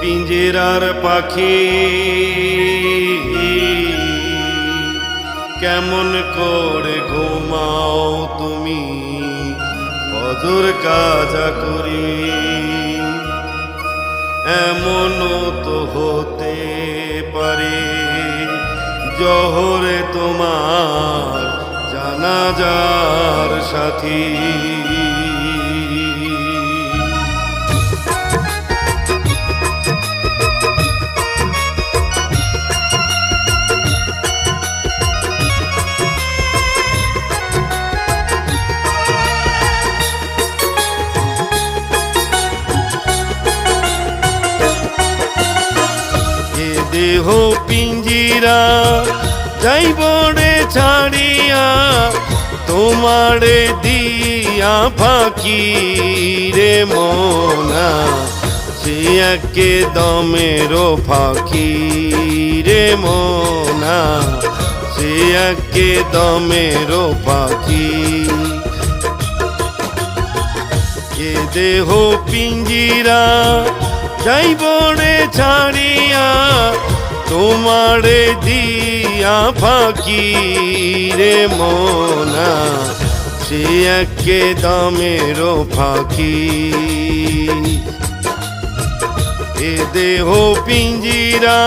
পিঞ্জেরার পাখি। কেমন করে ঘুমাও তুমি? অদূর কাজা করি। এমনও তো হতে পারে। জহরে তোমার জানাজার সাথী। দেহ পিঞ্জিরা যাইব রে ছাড়িয়া তোমারে দিয়া ফাঁকি রে মনা সে একে ফাঁকি রে মনা সে একে দমেরও ফাঁকি। এ দেহ পিঞ্জিরা যাইব রে ছাড়িয়া তোমারে দিয়া ফাঁকি রে মোনা সে একে দামেরও ফাঁকি। এ দেহ পিঞ্জিরা